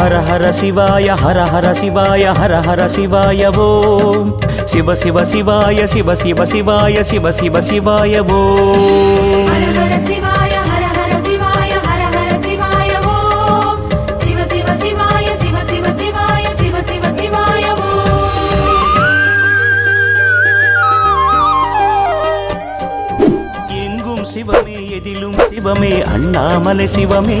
ஹர ஹர சிவாய ஹர ஹர சிவாய ஹர ஹர சிவாய ஓம் சிவ சிவ சிவாய சிவ சிவ சிவாய சிவ சிவ சிவாய ஓம் ஹர ஹர சிவாய ஹர ஹர சிவாய ஹர ஹர சிவாய ஓம் சிவ சிவ சிவாய சிவ சிவ சிவாய சிவ சிவ சிவாய ஓம் எங்கும் சிவமே எதிலும் சிவமே அண்ணாமலை சிவமே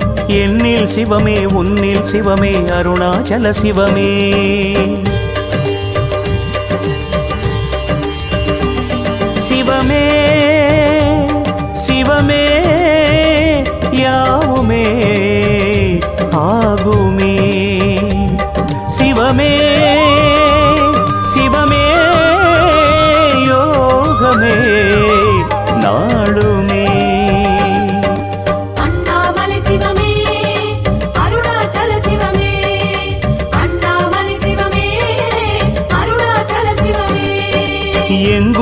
என்னில் சிவமே உன்னில் சிவமே அருணாச்சல சிவமே. சிவமே சிவமே யாவுமே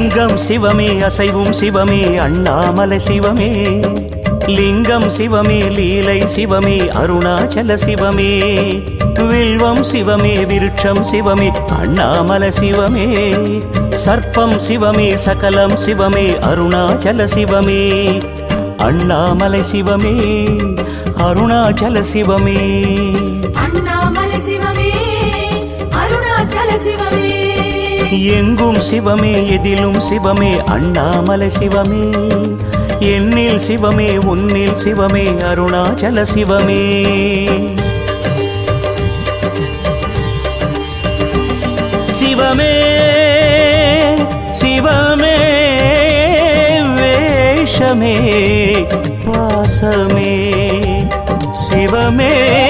ஓம் அங்கம் சிவமே அசைவும் சிவமே அண்ணாமலை சிவமே. லிங்கம் சிவமே லீலை சிவமே அருணாச்சல சிவமே. வில்வம் சிவமே விருட்சம் சிவமே அண்ணாமல சிவமே. சர்ப்பம் சிவமே சகலம் சிவமே அருணாச்சல சிவமே. அண்ணாமலை சிவமே அருணாச்சல சிவமே. எங்கும் சிவமே எதிலும் சிவமே அண்ணாமலை சிவமே. என்னில் சிவமே உன்னில் சிவமே அருணாச்சல சிவமே. சிவமே சிவமே வேஷமே பாசமே சிவமே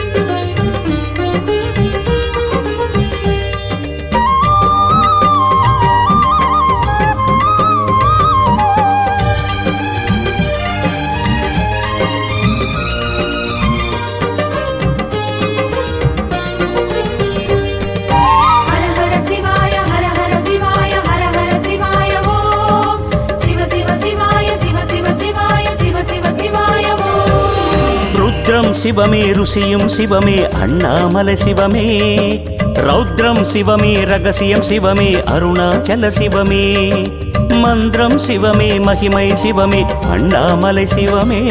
சிவமே ருசியும் சிவமே அண்ணாமலை சிவமே. ரௌத்ரம் சிவமே ரகசியம் சிவமே அருணாச்சல சிவமே. மந்திரம் சிவமே மகிமை சிவமே அண்ணாமலை சிவமே.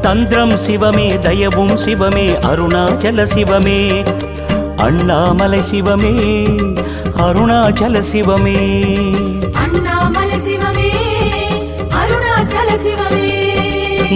தந்திரம் சிவமே தயவும் சிவமே அருணாச்சல சிவமே. அண்ணாமலை சிவமே அருணாச்சல சிவமே. அண்ணாமலை சிவமே அருணாச்சல சிவமே.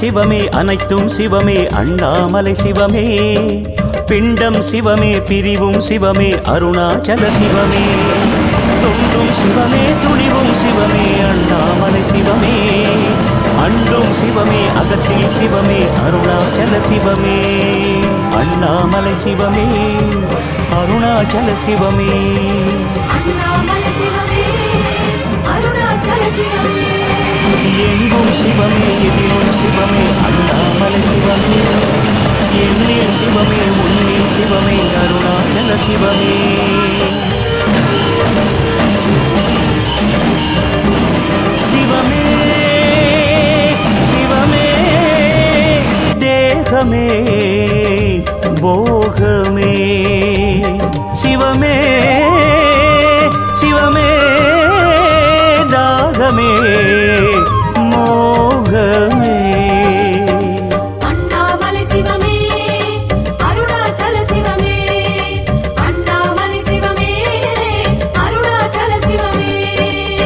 சிவமே அனைத்தும் சிவமே அண்ணாமலை சிவமே. பிண்டம் சிவமே பிரிவும் சிவமே அருணாச்சல சிவமே. தொண்டும் சிவமே துணிவும் சிவமே அண்ணாமலை சிவமே. அண்டும் சிவமே அகத்தில் சிவமே அருணாச்சல சிவமே. அண்ணாமலை சிவமே அருணாச்சல சிவமே அருணாச்சல சிவமே. எங்கும் சிவமே எதிலும் சிவமே அண்ணாமலை சிவமே. என்னில் சிவமே உன்னில் சிவமே அருணாச்சல சிவமே.